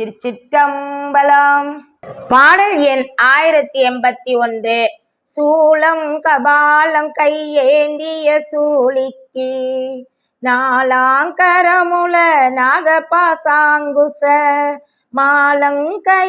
திருச்சிற்றம்பலம். பாடல் எண் ஆயிரத்தி எண்பத்தி ஒன்று. சூளம் கபாலம் கையேந்திய சூழிக்கு நாலாங்கரமுல நாகபாசாங்குச. மாலங்கயனறியாத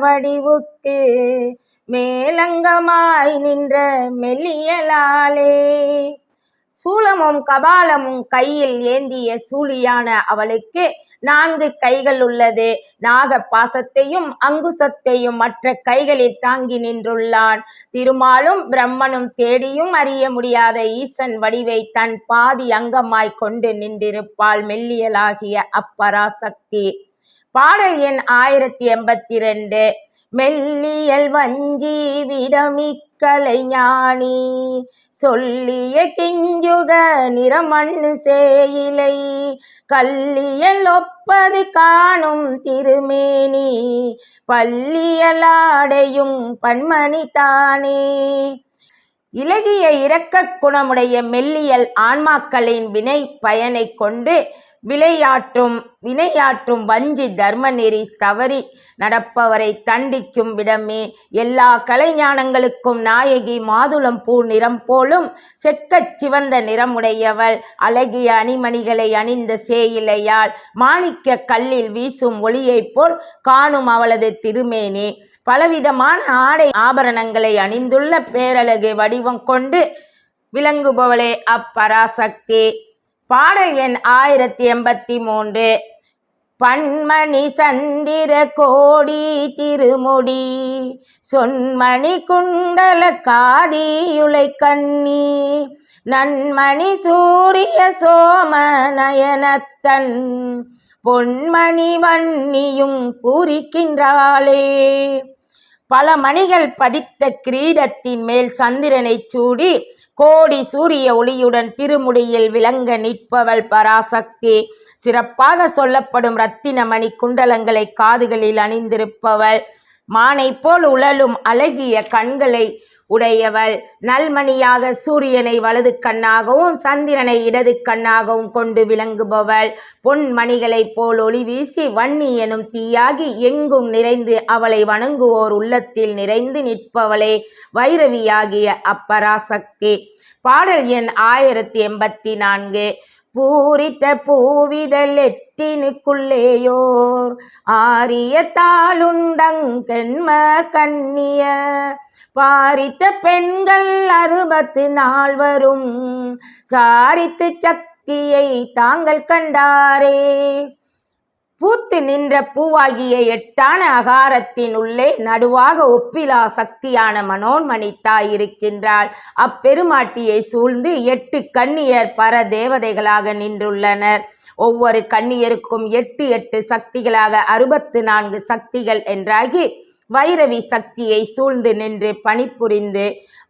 வடிவுக்கு. மேலங்கமாய் நின்ற மெல்லியலாலே சூலமும் கபாலமும் கையில் ஏந்திய சூழியான அவளுக்கு நான்கு கைகள் உள்ளது. நாக பாசத்தையும் அங்குசத்தையும் மற்ற கைகளில் தாங்கி நின்றுள்ளான். திருமாலும் பிரம்மனும் தேடியும் அறிய முடியாத ஈசன் வடிவை தன் பாதி அங்கமாய் கொண்டு நின்றிருப்பாள் மெல்லியலாகிய அப்பராசக்தி. பாடல் எண் ஆயிரத்தி எண்பத்தி ரெண்டு. மெல்லியல் வஞ்சி விடமிக்கலை ஞானி. சொல்லிய கிஞ்சுக நிறமண்ணு சேயிலை. கல்லியல் ஒப்பது காணும் திருமேனி. பள்ளியலாடையும் பன்மணி தானே. இலகிய இரக்கக் குணமுடைய மெல்லியல் ஆன்மாக்களின் வினை பயனை கொண்டு விளையாட்டும் வினையாற்றும் வஞ்சி தர்ம நெறி தவறி நடப்பவரை தண்டிக்கும் விடமே எல்லா கலைஞானங்களுக்கும் நாயகி மாதுளம் பூ நிறம் போலும் செக்கச் சிவந்த நிறமுடையவள் அழகிய அணிமணிகளை அணிந்த சேயிலையால் மாணிக்க கல்லில் வீசும் ஒளியைப் போல் காணும் அவளது திருமேனி. பலவிதமான ஆடை ஆபரணங்களை அணிந்துள்ள பேரழகு வடிவம் கொண்டு விளங்குபவளே அப்பராசக்தி. பாடல் எண் ஆயிரத்தி எண்பத்தி மூன்று. பன்மணி சந்திர கோடி திருமுடி சொன்மணி குண்டல காதியுலை கண்ணி நன்மணி சூரிய சோம நயனத்தன் பொன்மணி வன்னியும் பூரிக்கின்றாளே பல மணிகள் பதித்த கிரீடத்தின் மேல் சந்திரனை சூடி கோடி சூரிய ஒளியுடன் திருமுடியில் விளங்க நிற்பவள் பராசக்தி. சிறப்பாக சொல்லப்படும் ரத்தினமணி குண்டலங்களை காதுகளில் அணிந்திருப்பவள். மானை போல் உழலும் அழகிய கண்களை உடையவள். நல்மணியாக சூரியனை வலது கண்ணாகவும் சந்திரனை இடது கண்ணாகவும் கொண்டு விளங்குபவள். பொன்மணிகளைப் போல் ஒளி வீசி வன்னி எனும் தீயாகி எங்கும் நிறைந்து அவளை வணங்குவோர் உள்ளத்தில் நிறைந்து நிற்பவளே வைரவியாகிய அப்பராசக்தி. பாடல் எண் ஆயிரத்தி எண்பத்தி நான்கு. பூரிட்ட பூவிதழ் எட்டினுக்குள்ளேயோர். ஆரிய தாளுண்டங்கென்ம கண்ணிய பாரித்த பெண்கள் அறுபத்து நால்வரும். சாரித்து சக்தியை தாங்கள் கண்டாரே. பூத்து நின்ற பூவாகிய எட்டான அகாரத்தின் உள்ளே நடுவாக ஒப்பிலா சக்தியான மனோன்மணி தாய் இருக்கின்றாள் அப்பெருமாட்டியை சூழ்ந்து எட்டு கன்னியர் பர தேவதைகளாக நின்றுள்ளனர். ஒவ்வொரு கன்னியருக்கும் எட்டு எட்டு சக்திகளாக அறுபத்து நான்கு சக்திகள் என்றாகி வைரவி சக்தியை சூழ்ந்து நின்று பணிபுரிந்து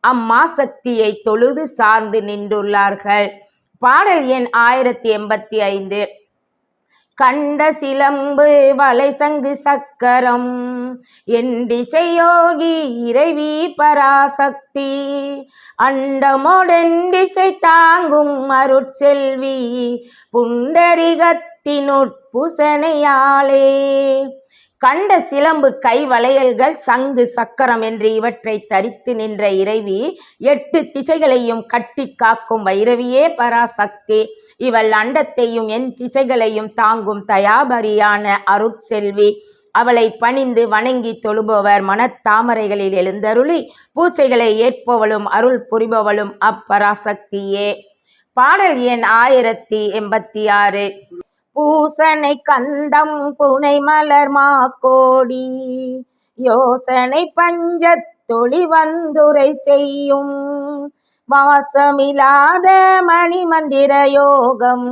அம்மா சக்தியை தொழுது சார்ந்து நின்றுள்ளார்கள். பாடல் எண் ஆயிரத்தி எண்பத்தி ஐந்து. கண்ட சிலம்பு வளைசங்கு சக்கரம் என் திசையோகி இறைவி பராசக்தி அண்டமோடென் திசை தாங்கும் அருட்செல்வி புண்டரிகத்தினுட்புசனையாளே. கண்ட சிலம்பு கை வளையல்கள் சங்கு சக்கரம் என்று இவற்றை தரித்து நின்ற இறைவி எட்டு திசைகளையும் கட்டி காக்கும் வைரவியே பராசக்தி. இவள் அண்டத்தையும் என் திசைகளையும் தாங்கும் தயாபரியான அருட்செல்வி. அவளை பணிந்து வணங்கி தொழுபவர் மனத்தாமரைகளில் எழுந்தருளி பூசைகளை ஏற்பவளும் அருள் புரிபவளும் அப்பராசக்தியே. பாடல் எண் ஆயிரத்தி எண்பத்தி ஆறு. பூசனை கந்தம் புனை மலர் மாக்கோடி. யோசனை பஞ்சத்தொளி வந்துரை செய்யும். வாசமில்லாத மணிமந்திர யோகம்.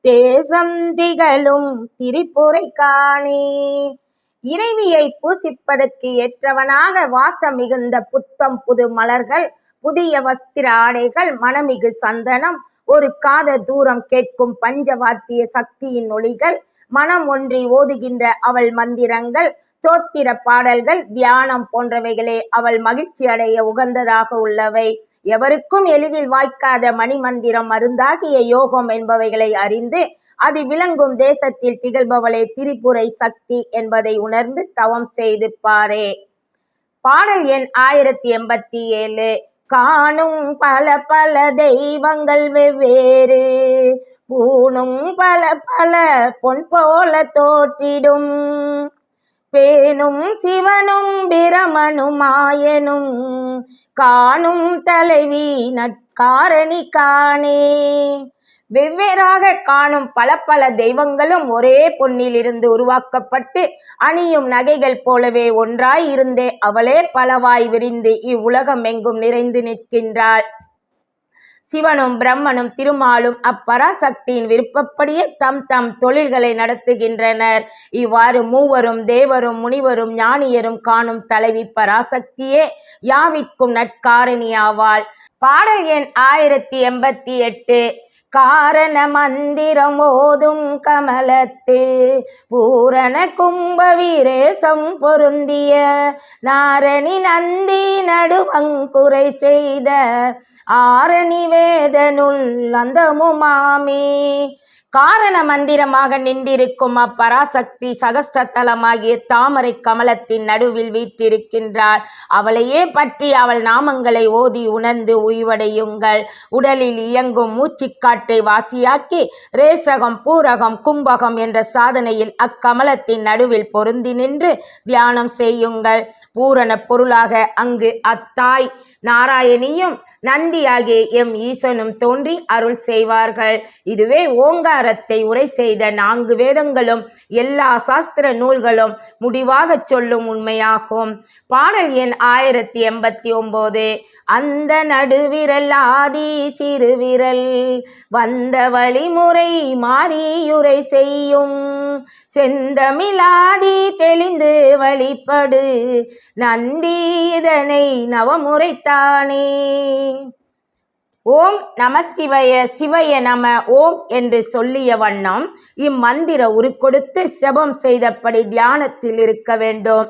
தேசம் திகழும் திரிபுரை காணே. இறைவியை பூசிப்பதற்கு ஏற்றவனாக வாசம் மிகுந்த புத்தம் புது மலர்கள் புதிய வஸ்திர ஆடைகள் மணமிகு சந்தனம் ஒரு காத தூரம் கேட்கும் பஞ்சவாத்திய சக்தியின் ஒளிகள் மனம் ஒன்றி ஓதுகின்ற அவள் மந்திரங்கள் தோத்திர பாடல்கள் தியானம் போன்றவைகளே அவள் மகிழ்ச்சி அடைய உகந்ததாக உள்ளவை. எவருக்கும் எளிதில் வாய்க்காத மணிமந்திரம் மருந்தாகிய யோகம் என்பவைகளை அறிந்து அது விளங்கும் தேசத்தில் திகழ்பவளே திரிபுரை சக்தி என்பதை உணர்ந்து தவம் செய்து பாரே. பாடல் எண் ஆயிரத்தி எண்பத்தி ஏழு. காணும் பல பல தெய்வங்கள் வெவ்வேறு பூணும் பல பல பொன் போல தோற்றிடும். பேணும் சிவனும் பிரமனும் ஆயனும் காணும் தலைவி நட்காரணி காணே. வெவ்வேறாக காணும் பல பல தெய்வங்களும் ஒரே பொன்னிலிருந்து உருவாக்கப்பட்டு அணியும் நகைகள் போலவே ஒன்றாய் இருந்தே அவளே பலவாய் விரிந்து இவ்வுலகம் எங்கும் நிறைந்து நிற்கின்றாள். சிவனும் பிரம்மனும் திருமாலும் அப்பராசக்தியின் விருப்பப்படியே தம் தம் தொழில்களை நடத்துகின்றனர். இவ்வாறு மூவரும் தேவரும் முனிவரும் ஞானியரும் காணும் தலைவி பராசக்தியே யாவிற்கும் நற்காரணியாவாள். பாடல் எண் ஆயிரத்தி எண்பத்தி எட்டு. காரண மந்திரம் ஓதும் கமலத்து பூரண கும்ப வீரேசம் பொருந்திய நாரணி நந்தி நடுவங்குறை செய்த ஆரணி வேதனுள் அந்தமுமாமே. காரண மந்திரமாக நின்றிருக்கும் அப்பராசக்தி சகஸ்திரதலமாகிய தாமரை கமலத்தின் நடுவில் வீற்றிருக்கின்றாள். அவளையே பற்றி அவள் நாமங்களை ஓதி உணர்ந்து உய்வடையுங்கள். உடலில் இயங்கும் மூச்சிக்காட்டை வாசியாக்கி ரேசகம் பூரகம் கும்பகம் என்ற சாதனையில் அக்கமலத்தின் நடுவில் பொருந்தி நின்று தியானம் செய்யுங்கள். பூரண பொருளாக அங்கு அத்தாய் நாராயணியும் நந்தியாகிய எம் ஈசனும் தோன்றி அருள் செய்வார்கள். இதுவே ஓங்காரத்தை உரை செய்த நான்கு வேதங்களும் எல்லா சாஸ்திர நூல்களும் முடிவாகச் சொல்லும் உண்மையாகும். பாடல் எண் ஆயிரத்தி எண்பத்தி ஒன்பது அந்த நடுவிரல் ஆதி சிறுவிரல் வந்த வழிமுறை மாறியுரை செய்யும். செந்தமிழாதி தெளிந்து வழிபடு நந்தி இதனை நவமுறைத்தானே. ஓம் நம சிவய சிவய நம ஓம் என்று சொல்லிய வண்ணம் இம்மந்திர உருக்கொடுத்து செபம் செய்தபடி தியானத்தில் இருக்க வேண்டும்.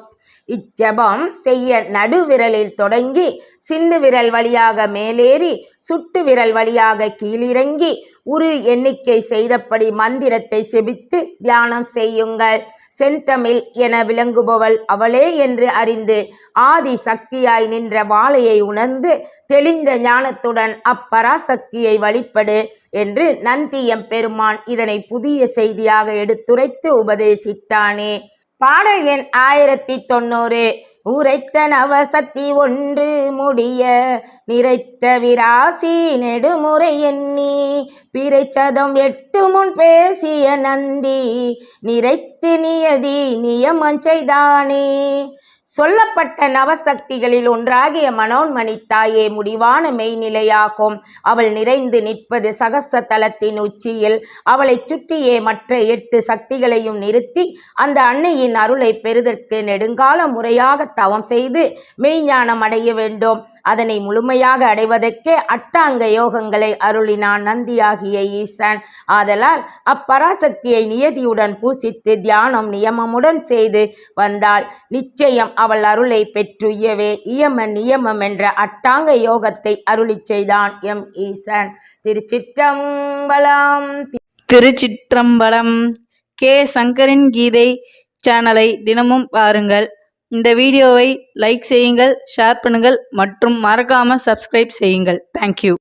இச்செபம் செய்ய நடுவிரலில் தொடங்கி சிண்டு விரல் வழியாக மேலேறி சுட்டு விரல் வழியாக கீழிறங்கி உரு எண்ணிக்கை செய்தபடி மந்திரத்தை செபித்து தியானம் செய்யுங்கள். செந்தமிழ் என விளங்குபவள் அவளே என்று அறிந்து ஆதி சக்தியாய் நின்ற வாழையை உணர்ந்து தெளிந்த ஞானத்துடன் அப்பராசக்தியை வழிபடு என்று நந்தியம் பெருமான் இதனை புதிய செய்தியாக எடுத்துரைத்து உபதேசித்தானே. பாடல் எண் ஆயிரத்தி தொண்ணூறு. உரைத்த நவசக்தி ஒன்று முடிய நிறைத்த விராசி நெடுமுறை எண்ணி பிறைச்சதம் எட்டு முன் பேசிய நந்தி நிறைத்து நியதி நியமம் செய்தானே. சொல்லப்பட்ட நவசக்திகளில் ஒன்றாகிய மனோன்மணி தாயே முடிவான மெய்நிலையாகும். அவள் நிறைந்து நிற்பது சகச தலத்தின் உச்சியில். அவளைச் சுற்றியே மற்ற எட்டு சக்திகளையும் நிறுத்தி அந்த அன்னையின் அருளை பெறுதற்கு நெடுங்கால முறையாக தவம் செய்து மெய்ஞானம் அடைய வேண்டும். அதனை முழுமையாக அடைவதற்கே அட்டாங்க யோகங்களை அருளினான் நந்தியாகிய ஈசன். ஆதலால் அப்பராசக்தியை நியதியுடன் பூசித்து தியானம் நியமமுடன் செய்து வந்தால் நிச்சயம் அவள் அருளை பெற்றுயவே. இயம நியமம் என்ற அட்டாங்க யோகத்தை அருளி செய்தான் எம் ஈசன். திருச்சிற்றம்பலம் திருச்சிற்றம்பலம் கே. சங்கரின் கீதை சேனலை தினமும் பாருங்கள். இந்த வீடியோவை லைக் செய்யுங்கள் ஷேர் பண்ணுங்கள் மற்றும் மறக்காமல் சப்ஸ்கிரைப் செய்யுங்கள். தேங்க்யூ